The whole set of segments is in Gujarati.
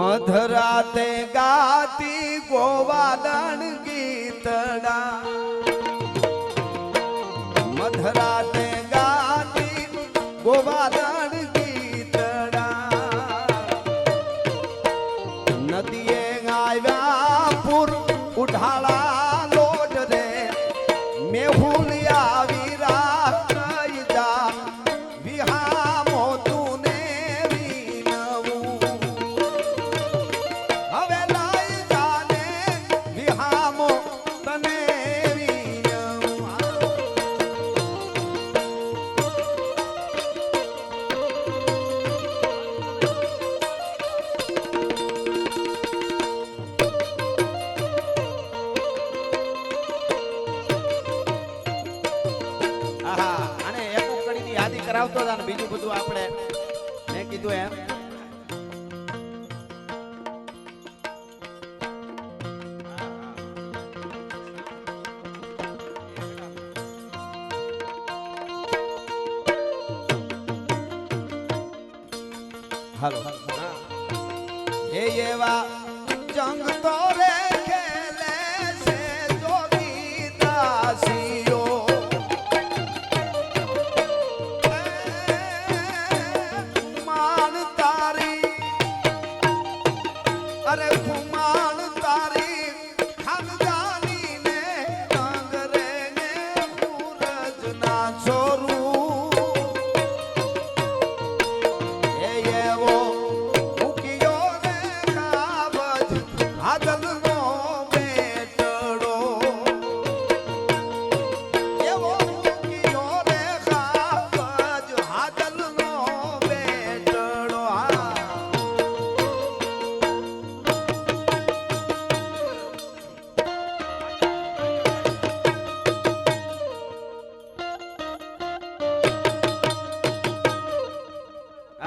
મધરાતે ગાતી ગોવાદન ગીતડા. મધરાતે ગાતી ગોવાદન ગીતડા. નદીએ આવ્યા પુર ઉઢાળા આહા, અને એક ઉકળીની યાદી કરાવતો હતા ને બીજું બધું આપણે. મેં કીધું એમ. હાલો. હે એવા જંગ તો રે. tonight. So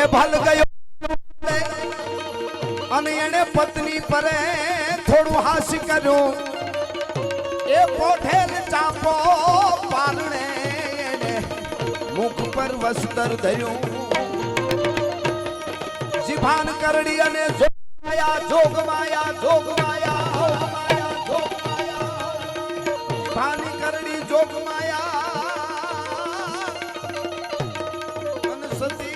એ ભલ ગયો. અને એને પત્ની પર થોડું હાસ કર્યું. એ કોઠેલ ચાપો પારણે એને મુખ પર વસ્ત્ર ધર્યું. જીભાન કરડી અને જોગમાયા જોગમાયા જોગમાયા કરડી, જોગમાયા. મન સતી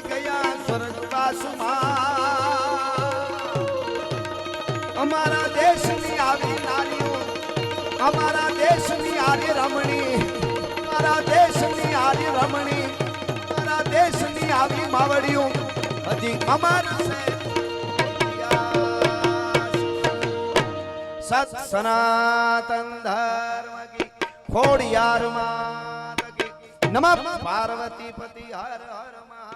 અમારા દેશની આવી નારીઓ, અમારા દેશની આરી રમણી, અમારા દેશની આરી રમણી, અમારા દેશની આવી માવડીઓ, હજી અમારા સત સનાતન ધર્મ કી, ખોડિયાર માં નમઃ પાર્વતી પતિ હર હર મહાદેવ.